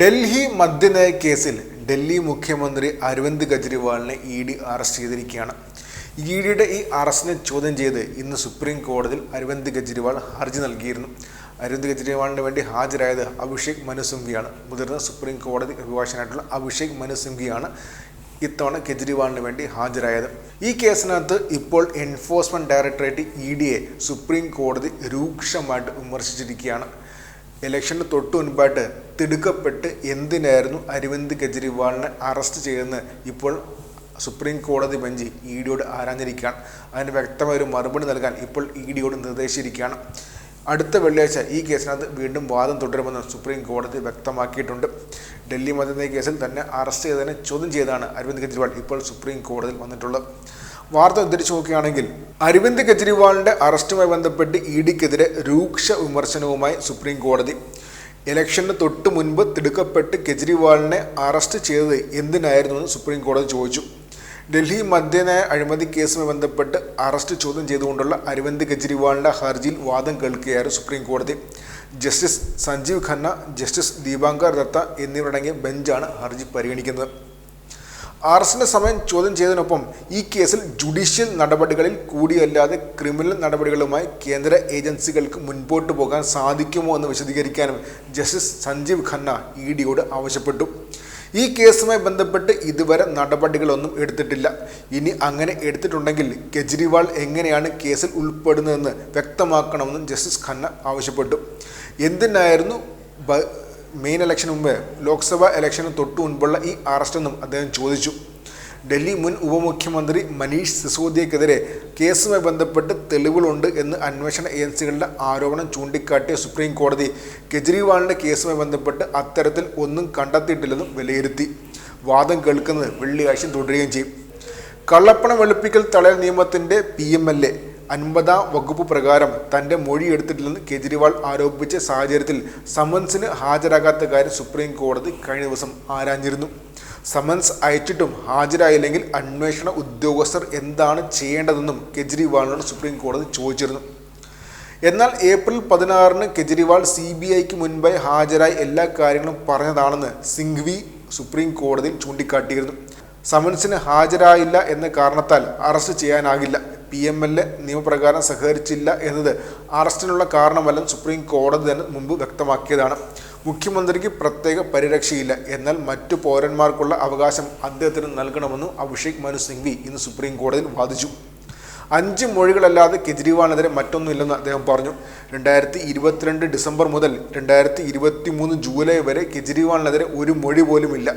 ഡൽഹി മദ്യനയ കേസിൽ ഡൽഹി മുഖ്യമന്ത്രി അരവിന്ദ് കെജ്രിവാളിനെ ഇ ഡി അറസ്റ്റ് ചെയ്തിരിക്കുകയാണ്. ഇ ഡിയുടെ ഈ അറസ്റ്റിനെ ചോദ്യം ചെയ്ത് ഇന്ന് സുപ്രീം കോടതിയിൽ അരവിന്ദ് കെജ്രിവാൾ ഹർജി നൽകിയിരുന്നു. അരവിന്ദ് കെജ്രിവാളിന് വേണ്ടി ഹാജരായത് അഭിഷേക് മനുസിംഘിയാണ് മുതിർന്ന സുപ്രീം കോടതി അഭിഭാഷകനായിട്ടുള്ള അഭിഷേക് മനുസിംഘിയാണ് ഇത്തവണ കെജ്രിവാളിന് വേണ്ടി ഹാജരായത്. ഈ കേസിനകത്ത് ഇപ്പോൾ എൻഫോഴ്സ്മെന്റ് ഡയറക്ടറേറ്റ് ഇ ഡിയെ സുപ്രീം കോടതി രൂക്ഷമായിട്ട് വിമർശിച്ചിരിക്കുകയാണ്. ഇലക്ഷന് തൊട്ട് മുൻപായിട്ട് തിടുക്കപ്പെട്ട് എന്തിനായിരുന്നു അരവിന്ദ് കെജ്രിവാളിനെ അറസ്റ്റ് ചെയ്തെന്ന് ഇപ്പോൾ സുപ്രീം കോടതി ബെഞ്ച് ഇ ഡിയോട് ആരാഞ്ഞിരിക്കുകയാണ്. അതിന് വ്യക്തമായ ഒരു മറുപടി നൽകാൻ ഇപ്പോൾ ഇ ഡിയോട് നിർദ്ദേശിച്ചിരിക്കുകയാണ്. അടുത്ത വെള്ളിയാഴ്ച ഈ കേസിനകത്ത് വീണ്ടും വാദം തുടരുമെന്ന് സുപ്രീം കോടതി വ്യക്തമാക്കിയിട്ടുണ്ട്. ഡൽഹി മദ്യനയ കേസിൽ തന്നെ അറസ്റ്റ് ചെയ്തതിനെ ചോദ്യം ചെയ്താണ് അരവിന്ദ് കെജ്രിവാൾ ഇപ്പോൾ സുപ്രീം കോടതിയിൽ വന്നിട്ടുള്ളത്. വാർത്ത ഉദ്ധരിച്ചു നോക്കുകയാണെങ്കിൽ അരവിന്ദ് കെജ്രിവാളിന്റെ അറസ്റ്റുമായി ബന്ധപ്പെട്ട് ഇ ഡിക്കെതിരെ രൂക്ഷ വിമർശനവുമായി സുപ്രീം കോടതി. ഇലക്ഷന് തൊട്ട് മുൻപ് തിടുക്കപ്പെട്ട് കെജ്രിവാളിനെ അറസ്റ്റ് ചെയ്തത് എന്തിനായിരുന്നു എന്ന് സുപ്രീം കോടതി ചോദിച്ചു. ഡൽഹി മദ്യനയ അഴിമതി കേസുമായി ബന്ധപ്പെട്ട് അറസ്റ്റ് ചോദ്യം ചെയ്തുകൊണ്ടുള്ള അരവിന്ദ് കെജ്രിവാളിന്റെ ഹർജിയിൽ വാദം കേൾക്കുകയായിരുന്നു സുപ്രീം കോടതി. ജസ്റ്റിസ് സഞ്ജീവ് ഖന്ന ജസ്റ്റിസ് ദീപാങ്കർ ദത്ത എന്നിവരടങ്ങിയ ബെഞ്ചാണ് ഹർജി പരിഗണിക്കുന്നത്. അറസ്റ്റിന്റെ സമയം ചോദ്യം ചെയ്തതിനൊപ്പം ഈ കേസിൽ ജുഡീഷ്യൽ നടപടികളിൽ കൂടിയല്ലാതെ ക്രിമിനൽ നടപടികളുമായി കേന്ദ്ര ഏജൻസികൾക്ക് മുൻപോട്ട് പോകാൻ സാധിക്കുമോ എന്ന് വിശദീകരിക്കാനും ജസ്റ്റിസ് സഞ്ജീവ് ഖന്ന ഇ ഡിയോട് ആവശ്യപ്പെട്ടു. ഈ കേസുമായി ബന്ധപ്പെട്ട് ഇതുവരെ നടപടികളൊന്നും എടുത്തിട്ടില്ല. ഇനി അങ്ങനെ എടുത്തിട്ടുണ്ടെങ്കിൽ കെജ്രിവാൾ എങ്ങനെയാണ് കേസിൽ ഉൾപ്പെടുന്നതെന്ന് വ്യക്തമാക്കണമെന്നും ജസ്റ്റിസ് ഖന്ന ആവശ്യപ്പെട്ടു. എന്തിനായിരുന്നു മെയിൻ ഇലക്ഷന് മുമ്പ് ലോക്സഭാ ഇലക്ഷന് തൊട്ടു മുൻപുള്ള ഈ അറസ്റ്റെന്നും അദ്ദേഹം ചോദിച്ചു. ഡൽഹി മുൻ ഉപമുഖ്യമന്ത്രി മനീഷ് സിസോദിയക്കെതിരെ കേസുമായി ബന്ധപ്പെട്ട് തെളിവുകളുണ്ട് എന്ന് അന്വേഷണ ഏജൻസികളുടെ ആരോപണം ചൂണ്ടിക്കാട്ടിയ സുപ്രീം കോടതി കെജ്രിവാളിന്റെ കേസുമായി ബന്ധപ്പെട്ട് അത്തരത്തിൽ ഒന്നും കണ്ടെത്തിയിട്ടില്ലെന്നും വിലയിരുത്തി. വാദം കേൾക്കുന്നത് വെള്ളിയാഴ്ച തുടരുകയും ചെയ്യും. കള്ളപ്പണം വെളുപ്പിക്കൽ തടയൽ നിയമത്തിന്റെ പി എം എൽ എ അൻപതാം വകുപ്പ് പ്രകാരം തന്റെ മൊഴി എടുത്തിട്ടില്ലെന്ന് കെജ്രിവാൾ ആരോപിച്ച സാഹചര്യത്തിൽ സമൻസിന് ഹാജരാകാത്ത കാര്യം സുപ്രീം കോടതി കഴിഞ്ഞ ദിവസം ആരാഞ്ഞിരുന്നു. സമൻസ് അയച്ചിട്ടും ഹാജരായില്ലെങ്കിൽ അന്വേഷണ ഉദ്യോഗസ്ഥർ എന്താണ് ചെയ്യേണ്ടതെന്നും കെജ്രിവാളിനോട് സുപ്രീം കോടതി ചോദിച്ചിരുന്നു. എന്നാൽ ഏപ്രിൽ പതിനാറിന് കെജ്രിവാൾ സി ബി ഐക്ക് മുൻപായി ഹാജരായി എല്ലാ കാര്യങ്ങളും പറഞ്ഞതാണെന്ന് സിംഗ്വി സുപ്രീം കോടതിയിൽ ചൂണ്ടിക്കാട്ടിയിരുന്നു. സമൻസിന് ഹാജരായില്ല എന്ന കാരണത്താൽ അറസ്റ്റ് ചെയ്യാനാകില്ല. പി എം എൽ എ നിയമപ്രകാരം സഹകരിച്ചില്ല എന്നത് അറസ്റ്റിനുള്ള കാരണമല്ലെന്ന് സുപ്രീം കോടതി തന്നെ മുമ്പ് വ്യക്തമാക്കിയതാണ്. മുഖ്യമന്ത്രിക്ക് പ്രത്യേക പരിരക്ഷയില്ല. എന്നാൽ മറ്റു പൗരന്മാർക്കുള്ള അവകാശം അദ്ദേഹത്തിന് നൽകണമെന്നും അഭിഷേക് മനു സിംഗ്വി ഇന്ന് സുപ്രീം കോടതിയിൽ വാദിച്ചു. അഞ്ച് മൊഴികളല്ലാതെ കെജ്രിവാളിനെതിരെ മറ്റൊന്നുമില്ലെന്ന് അദ്ദേഹം പറഞ്ഞു. രണ്ടായിരത്തി ഇരുപത്തിരണ്ട് ഡിസംബർ മുതൽ രണ്ടായിരത്തി ഇരുപത്തി മൂന്ന് ജൂലൈ വരെ കെജ്രിവാളിനെതിരെ ഒരു മൊഴി പോലുമില്ല.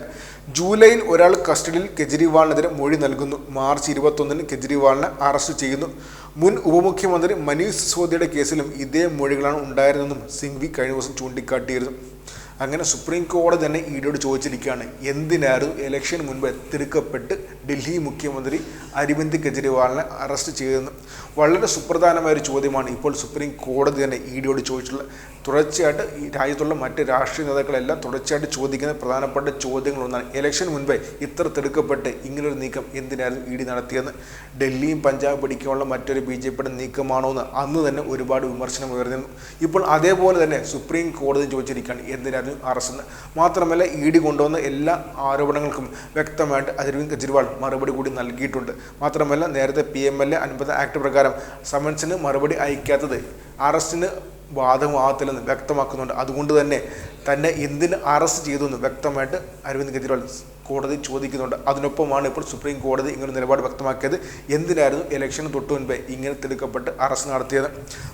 ജൂലൈയിൽ ഒരാൾ കസ്റ്റഡിയിൽ കെജ്രിവാളിനെതിരെ മൊഴി നൽകുന്നു. മാർച്ച് ഇരുപത്തൊന്നിന് കെജ്രിവാളിനെ അറസ്റ്റ് ചെയ്യുന്നു. മുൻ ഉപമുഖ്യമന്ത്രി മനീഷ് സിസോദിയുടെ കേസിലും ഇതേ മൊഴികളാണ് ഉണ്ടായിരുന്നതെന്നും സിംഗ്വി കഴിഞ്ഞ ദിവസം ചൂണ്ടിക്കാട്ടിയിരുന്നു. അങ്ങനെ സുപ്രീം കോടതി തന്നെ ഈഡിയോട് ചോദിച്ചിരിക്കുകയാണ് എന്തിനായിരുന്നു ഇലക്ഷൻ മുൻപ് തിടുക്കപ്പെട്ട് ഡൽഹി മുഖ്യമന്ത്രി അരവിന്ദ് കെജ്രിവാളിനെ അറസ്റ്റ് ചെയ്തതെന്ന്? വളരെ സുപ്രധാനമായ ഒരു ചോദ്യമാണ് ഇപ്പോൾ സുപ്രീം കോടതി തന്നെ ഇഡിയോട് ചോദിച്ചിട്ടുള്ളത് തുടർച്ചയായിട്ട് ഈ രാജ്യത്തുള്ള മറ്റ് രാഷ്ട്രീയ നേതാക്കളെല്ലാം തുടർച്ചയായിട്ട് ചോദിക്കുന്ന പ്രധാനപ്പെട്ട ചോദ്യങ്ങളൊന്നാണ്. ഇലക്ഷൻ മുൻപേ ഇത്ര തിടുക്കപ്പെട്ട് ഇങ്ങനൊരു നീക്കം എന്തിനായിരുന്നു ഇ ഡി നടത്തിയെന്ന്? ഡൽഹിയും പഞ്ചാബ് പിടിക്കാനുള്ള മറ്റൊരു ബി ജെ പിയുടെ നീക്കമാണോ എന്ന് അന്ന് തന്നെ ഒരുപാട് വിമർശനം ഉയർന്നിരുന്നു. ഇപ്പോൾ അതേപോലെ തന്നെ സുപ്രീം കോടതി ചോദിച്ചിരിക്കുകയാണ് എന്തിനായിരുന്നു അറസ്റ്റ് മാത്രമല്ല ഇ ഡി കൊണ്ടുവന്ന എല്ലാ ആരോപണങ്ങൾക്കും വ്യക്തമായിട്ട് അരവിന്ദ് കെജ്രിവാൾ മറുപടി കൂടി നൽകിയിട്ടുണ്ട്. മാത്രമല്ല നേരത്തെ പി എം എൽ എ അൻപത് ആക്ട് പ്രകാരം സമൻസിന് മറുപടി അയക്കാത്തത് അറസ്റ്റിന് ബാധകമാകത്തില്ലെന്ന് വ്യക്തമാക്കുന്നുണ്ട്. അതുകൊണ്ട് തന്നെ തന്നെ എന്തിന് അറസ്റ്റ് ചെയ്തു എന്ന് വ്യക്തമായിട്ട് അരവിന്ദ് കെജ്രിവാൾ കോടതി ചോദിക്കുന്നുണ്ട്. അതിനൊപ്പമാണ് ഇപ്പോൾ സുപ്രീം കോടതി ഇങ്ങനെ നിലപാട് വ്യക്തമാക്കിയത്. എന്തിനായിരുന്നു ഇലക്ഷന് തൊട്ടു മുൻപേ ഇങ്ങനെ തിടുക്കപ്പെട്ട് അറസ്റ്റ് നടത്തിയത്?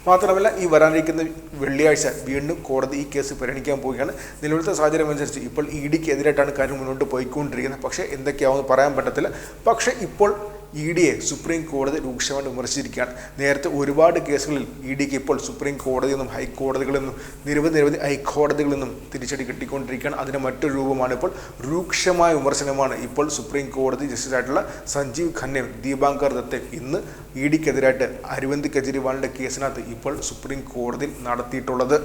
മാത്രമല്ല ഈ വരാനിരിക്കുന്ന വെള്ളിയാഴ്ച വീണ്ടും കോടതി ഈ കേസ് പരിഗണിക്കാൻ പോവുകയാണ്. നിലവിലത്തെ സാഹചര്യം അനുസരിച്ച് ഇപ്പോൾ ഇ ഡിക്ക് എതിരായിട്ടാണ് കാര്യം മുന്നോട്ട് പോയിക്കൊണ്ടിരിക്കുന്നത്. പക്ഷേ എന്തൊക്കെയാവുമെന്ന് പറയാൻ പറ്റത്തില്ല. പക്ഷേ ഇപ്പോൾ ഇ ഡിയെ സുപ്രീം കോടതി രൂക്ഷമായി വിമർശിച്ചിരിക്കുകയാണ്. നേരത്തെ ഒരുപാട് കേസുകളിൽ ഇ ഡിക്ക് ഇപ്പോൾ സുപ്രീം കോടതിയിൽ നിന്നും ഹൈക്കോടതികളിൽ നിന്നും നിരവധി നിരവധി ഹൈക്കോടതികളിൽ നിന്നും തിരിച്ചടി കിട്ടിക്കൊണ്ടിരിക്കുകയാണ്. അതിന്റെ മറ്റൊരു രൂപമാണ് ഇപ്പോൾ രൂക്ഷമായ വിമർശനമാണ് ഇപ്പോൾ സുപ്രീം കോടതി ജസ്റ്റിസായിട്ടുള്ള സഞ്ജീവ് ഖന്നയും ദീപാങ്കർ ദത്തയും ഇന്ന് ഇ ഡിക്കെതിരായിട്ട് അരവിന്ദ് കെജ്രിവാളിന്റെ കേസിനകത്ത് ഇപ്പോൾ സുപ്രീം കോടതിയിൽ നടത്തിയിട്ടുള്ളത്.